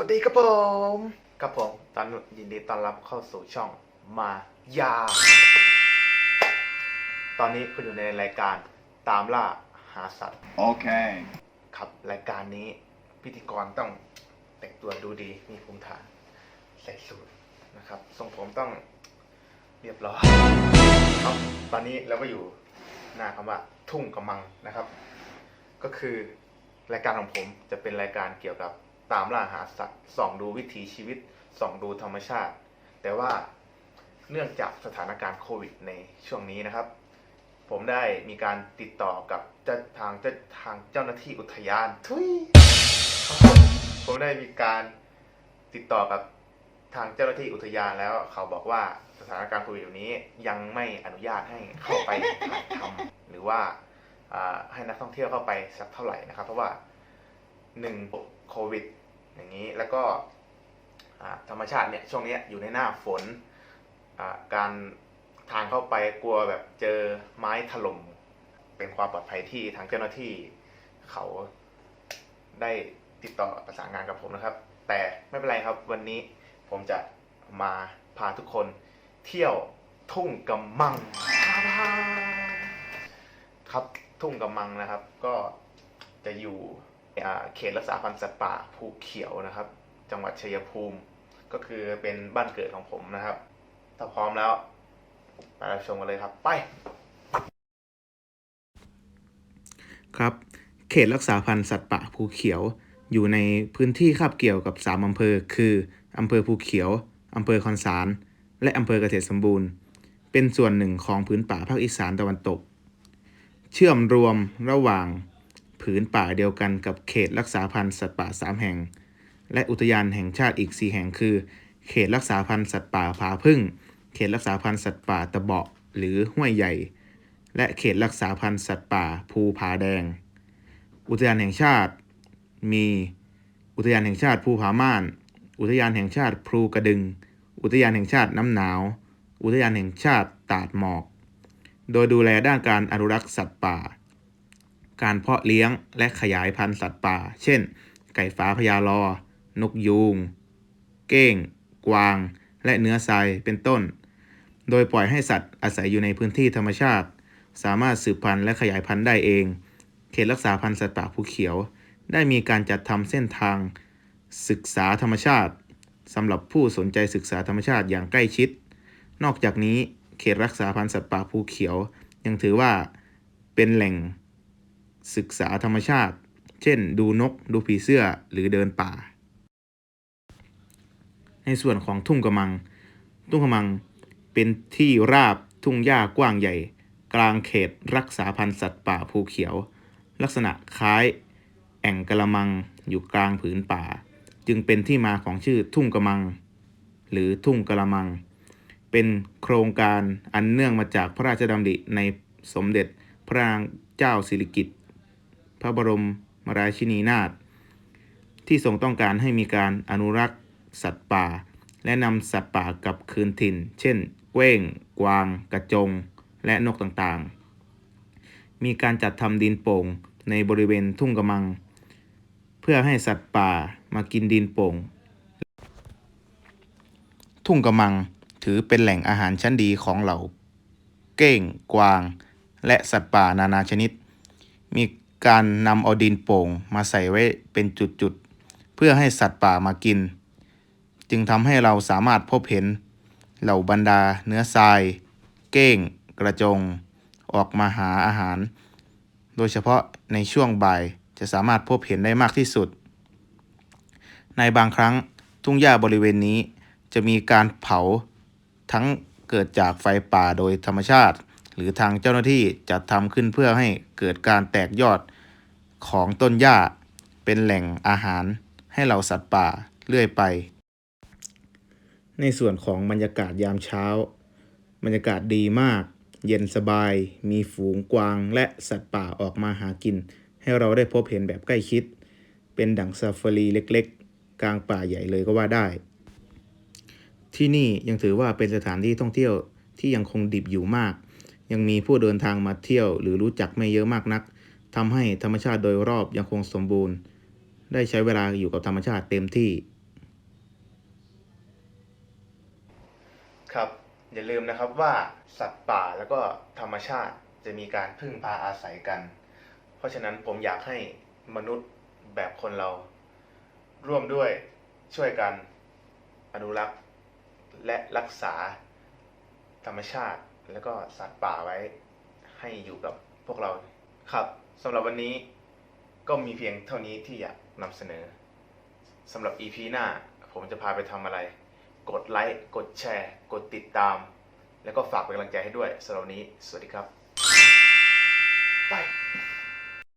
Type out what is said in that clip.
วัสดีครับผมครับผมตอนยินดีต้อนรับเข้าสู่ช่องมายา ตอนนี้คุณอยู่ในรายการตามล่าหาสัตว์ Okay. ครับรายการนี้พิธีกรต้องแต่งตัวดูดีมีภูมิฐานใส่สูทนะครับทรงผมต้องเรียบร้อยครับตอนนี้เราก็อยู่หน้าคำว่าทุ่งกำมังนะครับ ก็คือรายการของผมจะเป็นรายการเกี่ยวกับ ตามล่าหาสัตว์ส่องดูวิถีชีวิตส่องดูธรรมชาติ แต่ว่าเนื่องจากสถานการณ์โควิดในช่วงนี้นะครับ ผมได้มีการติดต่อกับเจ้าทางเจ้าทางเจ้าหน้าที่อุทยานทุยครับผมผมได้มีการติดต่อกับทางเจ้าหน้าที่อุทยานแล้ว เขาบอกว่าสถานการณ์โควิดแบบนี้ยังไม่อนุญาตให้เข้าไปถ่ายทำหรือว่าอ่าให้นักท่องเที่ยวเข้าไปสักเท่าไหร่นะครับ เพราะว่า หนึ่งโควิด อย่างนี้แล้วก็ธรรมชาติเนี่ยช่วงนี้อยู่ในหน้าฝนการทางเข้าไปกลัวแบบเจอไม้ถล่มเป็นความปลอดภัยที่ทางเจ้าหน้าที่เขาได้ติดต่อประสานงานกับผมนะครับ แต่ไม่เป็นไรครับวันนี้ผมจะมาพาทุกคนเที่ยวทุ่งกำมัง ครับทุ่งกำมังนะครับ ก็จะอยู่ เขตรักษาพันธุ์สัตว์ป่าภูเขียวนะครับ จังหวัดชัยภูมิ ก็คือเป็นบ้านเกิดของผมนะครับ ถ้าพร้อมแล้วไปรับชมกันเลยครับ ไป ครับ เขตรักษาพันธุ์สัตว์ป่าภูเขียว อยู่ในพื้นที่คาบเกี่ยวกับ3อำเภอ คืออำเภอภูเขียวอำเภอคอนสาร และอำเภอเกษตรสมบูรณ์ เป็นส่วนหนึ่งของพื้นป่าภาคอีสานตะวันตก เชื่อมรวมระหว่าง ผืนป่าเดียวกันกับเขตรักษาพันธุ์สัตว์ป่า 3 แห่ง และอุทยานแห่งชาติอีก 4 แห่งคือ เขตรักษาพันธุ์สัตว์ป่าผาพึ่ง เขตรักษาพันธุ์สัตว์ป่าตะเบาะหรือห้วยใหญ่ และเขตรักษาพันธุ์สัตว์ป่าภูผาแดง อุทยานแห่งชาติมีอุทยานแห่งชาติภูผาม่าน อุทยานแห่งชาติภูกระดึง อุทยานแห่งชาติน้ำหนาว อุทยานแห่งชาติตาดหมอก โดยดูแลด้านการอนุรักษ์สัตว์ป่า การเพาะเลี้ยงและขยายพันธุ์สัตว์ป่า เช่น ไก่ฟ้าพญาลอ นกยูง เก้ง กวาง และเนื้อทราย เป็นต้น โดยปล่อยให้สัตว์อาศัยอยู่ในพื้นที่ธรรมชาติ สามารถสืบพันธุ์และขยายพันธุ์ได้เอง เขตรักษาพันธุ์สัตว์ป่าภูเขียว ได้มีการจัดทำเส้นทาง ศึกษาธรรมชาติสำหรับผู้สนใจศึกษาธรรมชาติอย่างใกล้ชิด นอกจากนี้เขตรักษาพันธุ์สัตว์ป่าภูเขียว ยังถือว่าเป็นแหล่ง ศึกษาธรรมชาติ เช่น ดูนก ดูผีเสื้อ หรือเดินป่า ในส่วนของทุ่งกระมัง ทุ่งกระมังเป็นที่ราบทุ่งหญ้ากว้างใหญ่ กลางเขตรักษาพันธุ์สัตว์ป่าภูเขียว ลักษณะคล้ายแอ่งกระมังอยู่กลางผืนป่า จึงเป็นที่มาของชื่อทุ่งกระมัง หรือทุ่งกระมัง เป็นโครงการอันเนื่องมาจากพระราชดำริในสมเด็จพระนางเจ้าสิริกิติ์ พระบรมราชินีนาถที่ทรงต้องการให้มีการอนุรักษ์สัตว์ป่า และนำสัตว์ป่ากลับคืนถิ่น เช่นเก้ง กวาง กระจง และนกต่างๆ มีการจัดทำดินโป่งในบริเวณทุ่งกระมัง เพื่อให้สัตว์ป่ามากินดินโป่ง ทุ่งกระมังถือเป็นแหล่งอาหารชั้นดีของเหล่า เก้ง กวาง และสัตว์ป่านานาชนิด มี การนำเอาดินโป่งมาใส่ไว้เป็นจุดๆ เพื่อให้สัตว์ป่ามากิน จึงทำให้เราสามารถพบเห็น เหล่าบรรดาเนื้อทราย เก้ง กระจง ออกมาหาอาหาร โดยเฉพาะในช่วงบ่ายจะสามารถพบเห็นได้มากที่สุด ในบางครั้งทุ่งหญ้าบริเวณนี้จะมีการเผาทั้งเกิดจากไฟป่าโดยธรรมชาติ หรือทางเจ้าหน้าที่จัดทำขึ้นเพื่อให้เกิดการแตกยอดของต้นหญ้า เป็นแหล่งอาหารให้เหล่าสัตว์ป่าเรื่อยไป ในส่วนของบรรยากาศยามเช้า บรรยากาศดีมาก เย็นสบาย มีฝูงกวางและสัตว์ป่าออกมาหากิน ให้เราได้พบเห็นแบบใกล้ชิด เป็นดั่งซาฟารีเล็กๆ กลางป่าใหญ่เลยก็ว่าได้ ที่นี่ยังถือว่าเป็นสถานที่ท่องเที่ยวที่ยังคงดิบอยู่มาก ยังมีผู้เดินทางมาเที่ยวหรือรู้จักไม่เยอะมากนักทำให้ธรรมชาติโดยรอบยังคงสมบูรณ์ ได้ใช้เวลาอยู่กับธรรมชาติเต็มที่ ครับ อย่าลืมนะครับว่าสัตว์ป่าแล้วก็ธรรมชาติจะมีการพึ่งพาอาศัยกัน เพราะฉะนั้นผมอยากให้มนุษย์แบบคนเรา ร่วมด้วยช่วยกันอนุรักษ์และรักษาธรรมชาติ แล้วก็สัตว์ป่าไว้ ให้อยู่กับพวกเราครับสำหรับวันนี้ก็มีเพียงเท่านี้ที่อยากนำเสนอสำหรับ EP หน้า ผมจะพาไปทำอะไร กดไลค์กดแชร์ กดติดตาม แล้วก็ฝากเป็นกำลังใจให้ด้วยสำหรับวันนี้ สวัสดีครับ ไป